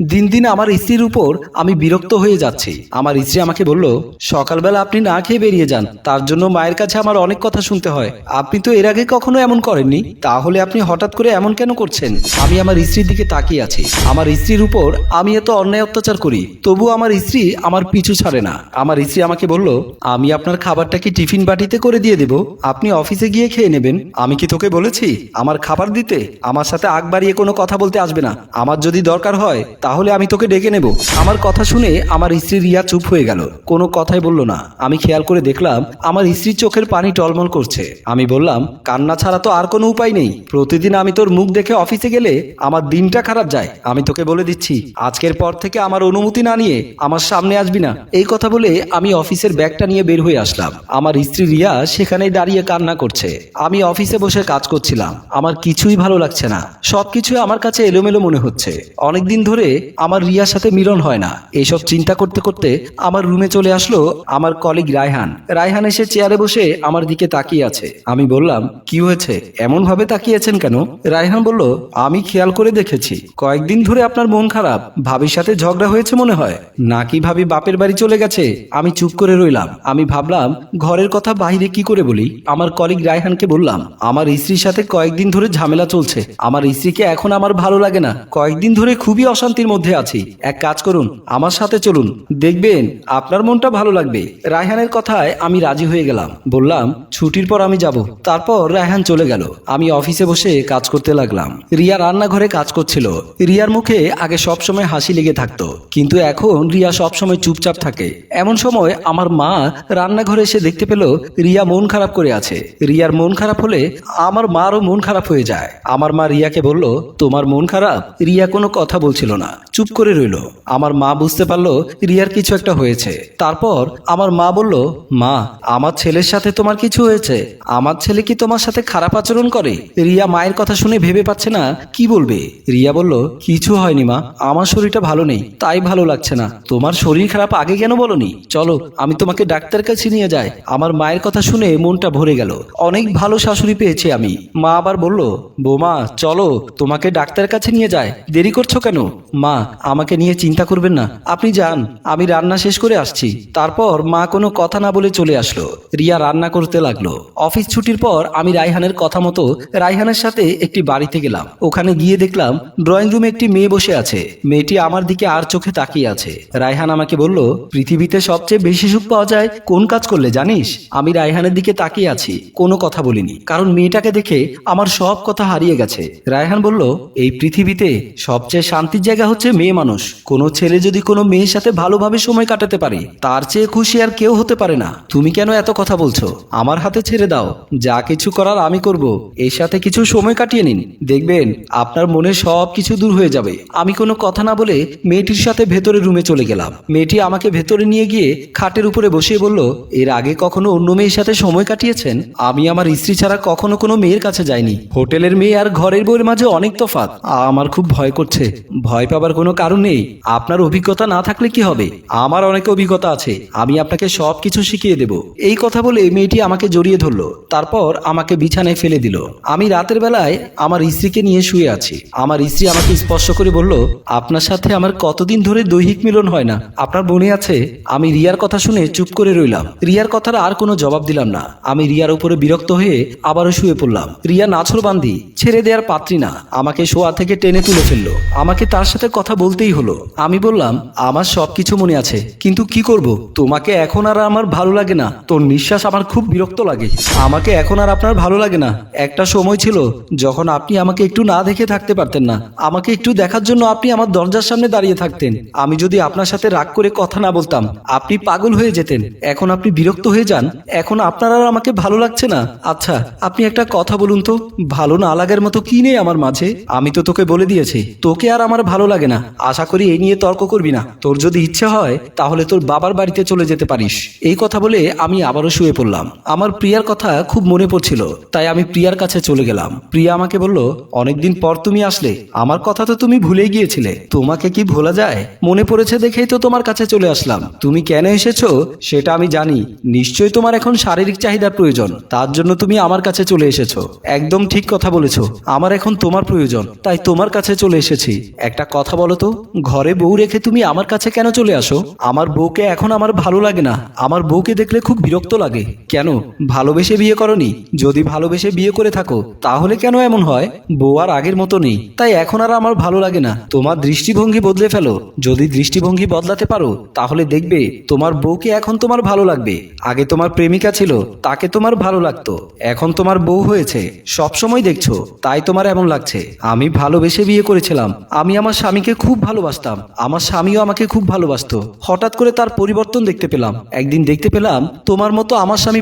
দিন দিন আমার স্ত্রীর উপর আমি বিরক্ত হয়ে যাচ্ছি। আমার স্ত্রী আমাকে বলল, সকালবেলা আপনি না খেয়ে বেরিয়ে যান। তার জন্য মায়ের কাছে আমার অনেক কথা শুনতে হয়। আপনি তো এর আগে কখনো এমন করেননি। তাহলে আপনি হঠাৎ করে এমন কেন করছেন? আমি আমার স্ত্রীর দিকে তাকিয়ে আছি। আমার স্ত্রীর উপর আমি এত অন্যায় অত্যাচার করি, তবু আমার স্ত্রী আমার পিছু ছাড়ে না। আমার স্ত্রী আমাকে বলল, আমি আপনার খাবারটা কি টিফিন বাটিতে করে দিয়ে দেব। আপনি অফিসে গিয়ে খেয়ে নেবেন। আমি কি তোকে বলেছি? আমার খাবার দিতে? আমার সাথে আগ বাড়িয়ে কোনো কথা বলতে আসবে না। আমার যদি দরকার হয় তাহলে আমি তোকে ডেকে নেব। আমার কথা শুনে আমার স্ত্রী রিয়া চুপ হয়ে গেল। কোনো কথাই বলল না। আমি খেয়াল করে দেখলাম, আমার স্ত্রীর চোখের পানি টলমল করছে। আমি বললাম, কান্না ছাড়া তো আর কোনো উপায় নেই। প্রতিদিন আমি তোর মুখ দেখে অফিসে গেলে আমার দিনটা খারাপ যায়। আমি তোকে বলে দিচ্ছি, আজকের পর থেকে আমার অনুমতি না নিয়ে আমার সামনে আসবি না। এই কথা বলে আমি অফিসের ব্যাগটা নিয়ে বের হয়ে আসলাম। আমার স্ত্রী রিয়া সেখানেই দাঁড়িয়ে কান্না করছে। আমি অফিসে বসে কাজ করছিলাম। আমার কিছুই ভালো লাগছে না। সবকিছু আমার কাছে এলোমেলো মনে হচ্ছে। অনেকদিন ধরে আমার রিয়ার সাথে মিলন হয় না। এইসব চিন্তা করতে করতে আমার রুমে চলে আসলো আমার কলিগ রায়হান। রায়হান এসে চেয়ারে বসে আমার দিকে তাকিয়ে আছে। আমি বললাম, কি হয়েছে? এমন ভাবে তাকিয়েছেন কেন? রায়হান বলল, আমি খেয়াল করে দেখেছি। কয়েকদিন ধরে আপনার মন খারাপ। ভাবির সাথে ঝগড়া হয়েছে মনে হয়। নাকি ভাবি বাপের বাড়ি চলে গেছে? আমি চুপ করে রইলাম। আমি ভাবলাম, ঘরের কথা বাইরে কি করে বলি? আমার কলিগ রায়হানকে বললাম, আমার স্ত্রীর সাথে কয়েকদিন ধরে ঝামেলা চলছে। আমার স্ত্রীকে এখন আমার ভালো লাগে না। কয়েকদিন ধরে খুবই অশান্তির মধ্যে আছি। এক কাজ করুন, আমার সাথে চলুন। দেখবেন, আপনার মনটা ভালো লাগবে। রায়হানের কথায় আমি রাজি হয়ে গেলাম। বললাম, ছুটির পর আমি যাব। তারপর রায়হান চলে গেল। আমি অফিসে বসে কাজ করতে লাগলাম। রিয়া রান্নাঘরে কাজ করছিল। রিয়ার মুখে আগে সব সময় হাসি লেগে থাকতো। কিন্তু এখন রিয়া সব সময় চুপচাপ থাকে। এমন সময় আমার মা রান্নাঘরে এসে দেখতে পেল, রিয়া মন খারাপ করে আছে। রিয়ার মন খারাপ হলে আমার মারও মন খারাপ হয়ে যায়। আমার মা রিয়াকে বলল, তোমার মন খারাপ? রিয়া কোনো কথা বলছিল না। চুপ করে রইল। আমার মা বুঝতে পারল রিয়ার কিছু একটা হয়েছে। তারপর আমার মা বলল, মা, আমার ছেলের সাথে তোমার কিছু হয়েছে। আমার ছেলে কি তোমার সাথে খারাপ আচরণ করে? রিয়া মায়ের কথা শুনে ভেবে পাচ্ছে না, কি বলবে? রিয়া বলল, কিছু হয়নি মা, আমার শরীরটা ভালো নেই, তাই ভালো লাগছে না। তোমার শরীর খারাপ আগে কেন বলনি? চলো, আমি তোমাকে ডাক্তার কাছে নিয়ে যাই। আমার মায়ের কথা শুনে মনটা ভরে গেল। অনেক ভালো শাশুড়ি পেয়েছি আমি। মা আবার বলল, বৌমা, চলো, তোমাকে ডাক্তার কাছে নিয়ে যায় দেরি করছ কেন? মা আমাকে নিয়ে চিন্তা করবেন না। আপনি যান, আমি রান্না শেষ করে আসছি। তারপর মা কোনো কথা না বলে চলে আসলো। রিয়া রান্না করতে লাগল। অফিস ছুটির পর আমি রায়হানের কথা মতো রায়হানের সাথে একটি বাড়িতে গেলাম। ওখানে গিয়ে দেখলাম ড্রয়িং রুমে একটি মেয়ে বসে আছে। মেয়েটি আমার দিকে আর চোখে তাকিয়ে আছে। রায়হান আমাকে বলল, পৃথিবীতে সবচেয়ে বেশি সুখ পাওয়া যায় কোন কাজ করলে, জানিস? আমি রায়হানের দিকে তাকিয়ে আছি, কোনো কথা বলিনি। কারণ মেয়েটাকে দেখে আমার সব কথা হারিয়ে গেছে। রায়হান বলল, এই পৃথিবীতে সবচেয়ে শান্তির জায়গা হচ্ছে মেয়ে মানুষ। কোনো ছেলে যদি কোনো মেয়ের সাথে ভালোভাবে সময় কাটাতে পারে, তার চেয়ে খুশি আর কেউ হতে পারে না। তুমি কেন এত কথা বলছো? আমার হাতে ছেড়ে দাও। যা কিছু করার আমি করব। এর সাথে কিছু সময় কাটিয়ে নিন। দেখবেন, আপনার মনে সব কিছু দূর হয়ে যাবে। আমি কোনো কথা না বলে মেয়েটির সাথে ভেতরে রুমে চলে গেলাম। মেয়েটি আমাকে ভেতরে নিয়ে গিয়ে খাটের উপরে বসিয়ে বলল, এর আগে কখনো অন্য মেয়ের সাথে সময় কাটিয়েছেন? আমি আমার স্ত্রী ছাড়া কখনো কোনো মেয়ের কাছে যাইনি। হোটেলের মেয়ে আর ঘরের বউয়ের মাঝে অনেক তফাৎ। আমার খুব ভয় করছে। ভয় পাবার কোনো কারণ নেই। আপনার অভিজ্ঞতা না থাকলে কি হবে? আমার অনেক অভিজ্ঞতা আছে। আমি আপনাকে সব কিছু শিখিয়ে দেব। এই কথা বলে মেয়েটি আমাকে জড়িয়ে ধরলো। তারপর আমাকে বিছানায় ফেলে দিল। আমি রাতের বেলায় আমার স্ত্রীকে নিয়ে শুয়ে আছি। আমার স্ত্রী আমাকে স্পর্শ করে বলল, আপনার সাথে আমার কতদিন ধরে দৈহিক মিলন হয় না। আপনার মনে আছে? আমি রিয়ার কথা শুনে চুপ করে রইলাম। রিয়ার কথার আর কোনো জবাব দিলাম না। আমি রিয়ার উপরে বিরক্ত হয়ে আবারও শুয়ে পড়লাম। রিয়া নাছর বান্ধি ছেড়ে দেওয়ার পাত্রী না। আমাকে শোয়া থেকে টেনে তুলে ফেলল। আমাকে তার সাথে কথা বলতেই হলো। আমি বললাম, আমার সবকিছু মনে আছে, কিন্তু কি করব? তোমাকে এখন আর আমার ভালো লাগে না। তোর নিঃশ্বাস আমার খুব বিরক্ত লাগে। আমাকে এখন আর আপনার ভালো লাগে না। একটা সময় ছিল যখন আপনি আমাকে একটু না দেখে থাকতে পারতেন না। আমাকে একটু দেখার জন্য আপনি আমার দরজার সামনে দাঁড়িয়ে থাকতেন। আমি যদি আপনার সাথে রাগ করে কথা না বলতাম, আপনি পাগল হয়ে যেতেন। এখন আপনি বিরক্ত হয়ে যান। এখন আপনার আর আমাকে ভালো লাগছে না। আচ্ছা আপনি একটা কথা বলুন তো। ভালো না লাগার মতো কি নেই আমার মাঝে? আমি তো তোকে বলে দিয়েছি। তোকে আর আমার ভালো লাগে না। আশা করি এই নিয়ে তর্ক করবি না। তোর যদি ইচ্ছে হয়, তাহলে তোর বাবার বাড়িতে চলে যেতে পারিস। এই কথা বলে আমি আবারও শুয়ে পড়লাম। আমার প্রিয়ার কথা খুব মনে পড়ছিল, তাই আমি প্রিয়ার কাছে চলে গেলাম। প্রিয়া আমাকে বলল, অনেকদিন পর তুমি আসলে। আমার কথা তো তুমি ভুলে গিয়েছিলে। তোমাকে কি ভোলা যায়? মনে পড়েছে দেখেই তো তোমার কাছে চলে আসলাম। তুমি কেন এসেছ, সেটা আমি জানি। নিশ্চয়ই তোমার এখন শারীরিক চাহিদার প্রয়োজন। তার জন্য তুমি আমার কাছে চলে এসেছ। একদম ঠিক কথা বলেছ। আমার এখন তোমার প্রয়োজন, তাই তোমার কাছে চলে এসেছি। একটা কথা কথা বলো তো? ঘরে বউ রেখে তুমি আমার কাছে কেন চলে আসো? আমার বউকে এখন আমার ভালো লাগে না। আমার বউকে দেখলে খুব বিরক্ত লাগে। কেন? ভালোবেসে বিয়ে করনি। যদি ভালোবেসে বিয়ে করে থাকো, তাহলে কেন এমন হয়? বউ আর আগের মতো নেই। তাই এখন আর আমার ভালো লাগে না। তোমার দৃষ্টিভঙ্গি বদলে ফেলো। যদি দৃষ্টিভঙ্গি বদলাতে পারো, তাহলে দেখবে তোমার বউকে এখন তোমার ভালো লাগবে। আগে তোমার প্রেমিকা ছিল, তাকে তোমার ভালো লাগতো। এখন তোমার বউ হয়েছে। সবসময় দেখছ, তাই তোমার এমন লাগছে। আমি ভালোবেসে বিয়ে করেছিলাম। আমি আমার স্বামীকে খুব ভালোবাসতাম। আমার স্বামীও আমাকে খুব ভালোবাসতো। হঠাৎ করে তার পরিবর্তন দেখতে পেলাম। একদিন দেখতে পেলাম, তোমার মতো আমার স্বামী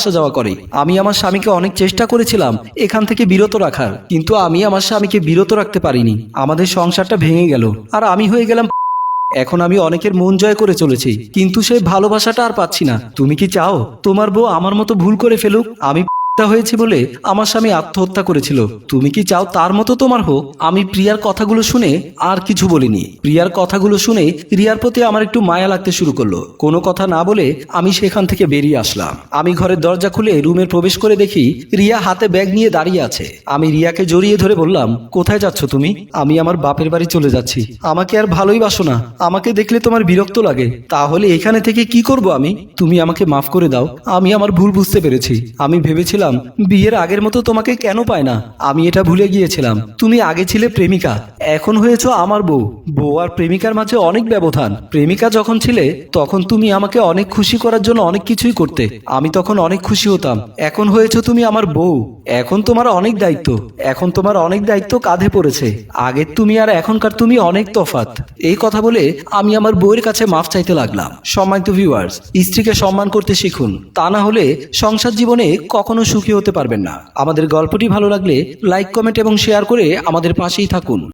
আসা যাওয়া করে। আমি আমার স্বামীকে অনেক চেষ্টা করেছিলাম এখান থেকে বিরত রাখার। কিন্তু আমি আমার স্বামীকে বিরত রাখতে পারিনি। আমাদের সংসারটা ভেঙে গেল। আর আমি হয়ে গেলাম এখন আমি অনেকের মন জয় করে চলেছি। কিন্তু সেই ভালোবাসাটা আর পাচ্ছি না। তুমি কি চাও? তোমার বউ আমার মতো ভুল করে ফেলুক? আমি টা হয়েছি বলে আমার স্বামী আত্মহত্যা করেছিল। তুমি কি চাও তার মতো তোমার হোক? আমি প্রিয়ার কথাগুলো শুনে আর কিছু বলিনি। প্রিয়ার কথাগুলো শুনে রিয়ার প্রতি আমার একটু মায়া লাগতে শুরু করল। কোনো কথা না বলে আমি সেখান থেকে বেরিয়ে আসলাম। আমি ঘরের দরজা খুলে রুমে প্রবেশ করে দেখি রিয়া হাতে ব্যাগ নিয়ে দাঁড়িয়ে আছে। আমি রিয়াকে জড়িয়ে ধরে বললাম, কোথায় যাচ্ছ তুমি? আমি আমার বাপের বাড়ি চলে যাচ্ছি। আমাকে আর ভালোই বাসো না। আমাকে দেখলে তোমার বিরক্ত লাগে। তাহলে এখানে থেকে কি করব আমি? তুমি আমাকে মাফ করে দাও। আমি আমার ভুল বুঝতে পেরেছি। আমি ভেবেছিলাম বিয়ের আগের মতো তোমাকে কেন পায় না? আমি এটা ভুলে গিয়েছিলাম। তুমি আগে ছিলে প্রেমিকা, এখন হয়েছ আমার বউ। বউ আর প্রেমিকার মাঝে অনেক ব্যবধান। প্রেমিকা যখন ছিলে, তখন তুমি আমাকে অনেক খুশি করার জন্য অনেক কিছুই করতে। আমি তখন অনেক খুশি হতাম। এখন হয়েছ তুমি আমার বউ। এখন তোমার অনেক দায়িত্ব। এখন তোমার অনেক দায়িত্ব কাঁধে পড়েছে। আগের তুমি আর এখনকার তুমি অনেক তফাত। এই কথা বলে আমি আমার বউয়ের কাছে মাফ চাইতে লাগলাম। সম্মানিত ভিউয়ার্স স্ত্রীকে সম্মান করতে শিখুন। তা না হলে সংসার জীবনে কখনো সুখী হতে পারবেন না। আমাদের গল্পটি ভালো লাগলে লাইক কমেন্ট এবং শেয়ার করে আমাদের পাশেই থাকুন।